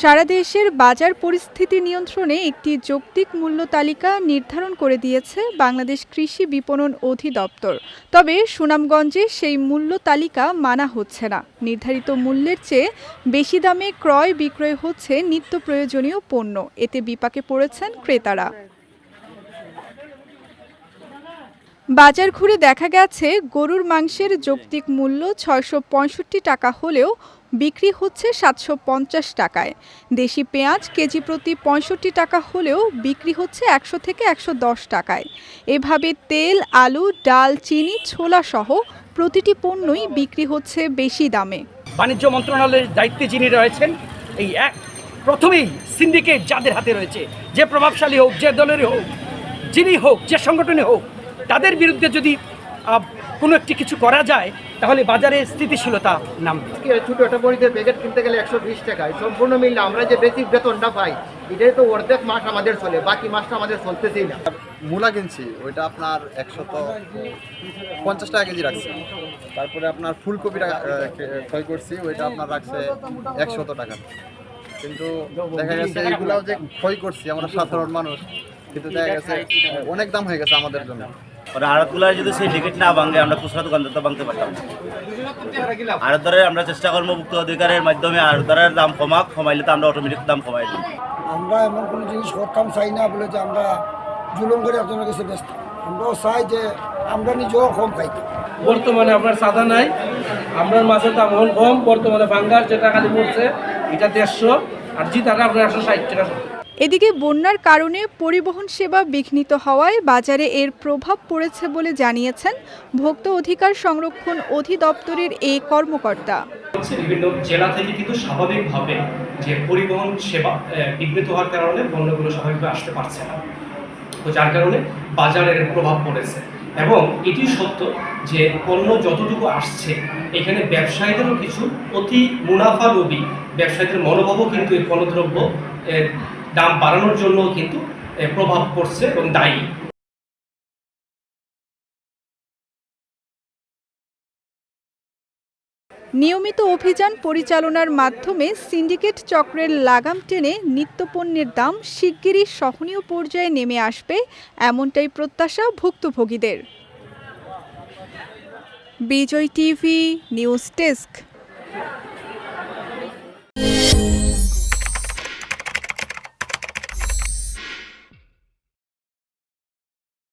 সারা দেশের বাজার পরিস্থিতি নিয়ন্ত্রণে একটি যৌক্তিক মূল্য তালিকা নির্ধারণ করে দিয়েছে বাংলাদেশ কৃষি বিপণন অধিদপ্তর। তবে সুনামগঞ্জে সেই মূল্য তালিকা মানা হচ্ছে না। নির্ধারিত মূল্যের চেয়ে বেশি দামে ক্রয় বিক্রয় হচ্ছে নিত্য প্রয়োজনীয় পণ্য। এতে বিপাকে পড়েছেন ক্রেতারা। বাজার ঘুরে দেখা গেছে, গরুর মাংসের যৌক্তিক মূল্য ছয়শো পঁয়ষট্টি টাকা হলেও বিক্রি হচ্ছে সাতশো পঞ্চাশ টাকায়। দেশি পেঁয়াজ কেজি প্রতি পঁয়ষট্টি টাকা হলেও বিক্রি হচ্ছে একশো থেকে একশো দশ টাকায়। এভাবে তেল, আলু, ডাল, চিনি, ছোলা সহ প্রতিটি পণ্যই বিক্রি হচ্ছে বেশি দামে। বাণিজ্য মন্ত্রণালয়ের দায়িত্বে যিনি রয়েছেন, এই এক, প্রথমেই সিন্ডিকেট যাদের হাতে রয়েছে, যে প্রভাবশালী হোক, যে দলেরই হোক, যিনি হোক, যে সংগঠনে হোক, তাদের বিরুদ্ধে যদি কোনো একটি কিছু করা যায় তাহলে বাজারে স্থিতিশীলতা নামবে। ছোটো একটা বড়িতে প্যাকেট কিনতে গেলে একশো বিশ টাকায় সম্পূর্ণ মিললে আমরা যে বেসিক বেতনটা পাই এটাই তো অর্ধেক মাস আমাদের চলে বাকি মাসটা আমাদের চলতেছেই না। মূলা কিনছি ওইটা আপনার একশত পঞ্চাশ টাকা কেজি রাখছে। তারপরে আপনার ফুলকপিটা ক্রয় করছি ওইটা আপনার রাখছে একশত টাকা। কিন্তু দেখা গেছে এইগুলাও যে ক্ষয় করছি আমরা সাধারণ মানুষ কিন্তু দেখা গেছে অনেক দাম হয়ে গেছে আমাদের জন্য। ওরা আড়তগুলার যদি সেই টিকিট না ভাঙে আমরা খুচরা দোকানদার তো ভাঙতে পারতাম আড়তদারের আমরা চেষ্টা করব মুক্ত অধিকারের মাধ্যমে আড়তদারের দাম কমাক কমাইলে তো আমরা অটোমেটিক দাম কমাই দিই আমরা এমন কোনো জিনিস করতাম চাই না বলে যে আমরা জুলুম করে একজনের কাছে ব্যস্ত। আমরাও চাই যে আমরা নিজেও কম খাইতাম বর্তমানে আপনার সাদা নাই আপনার মাছের দাম এখন কম বর্তমানে বাঙ্গার যেটা খালি পড়ছে এটা দেড়শো আর জিতাটা আপনার একশো ষাট টাকা। এদিকে বন্যার কারণে পরিবহন সেবা বিঘ্নিত হওয়ায় বাজারে এর প্রভাব পড়েছে বলে জানিয়েছেন ভোক্তা অধিকার সংরক্ষণ অধিদপ্তরের এই কর্মকর্তা। বিভিন্ন জেলা থেকে কিন্তু স্বাভাবিকভাবে যে পরিবহন সেবা বিঘ্নিত হওয়ার কারণে পণ্যগুলো স্বাভাবিকভাবে আসতে পারছে না। তো যার কারণে বাজারের প্রভাব পড়েছে। এবং এটি সত্য যে পণ্য যতটুকু আসছে, এখানে ব্যবসায়ীদেরও কিছু অতি মুনাফালোভী ব্যবসায়ীদের মনোভাবও কিন্তু এই পণ্যদ্রব্য দাম বাড়ানোর জন্য কিন্তু প্রভাব পড়ছে এবং দায়ী। নিয়মিত অভিযান পরিচালনার মাধ্যমে সিন্ডিকেট চক্রের লাগাম টেনে নিত্যপণ্যের দাম শিগগিরই সহনীয় পর্যায়ে নেমে আসবে, এমনটাই প্রত্যাশা ভুক্তভোগীদের। বিজয় টিভি নিউজ ডেস্ক।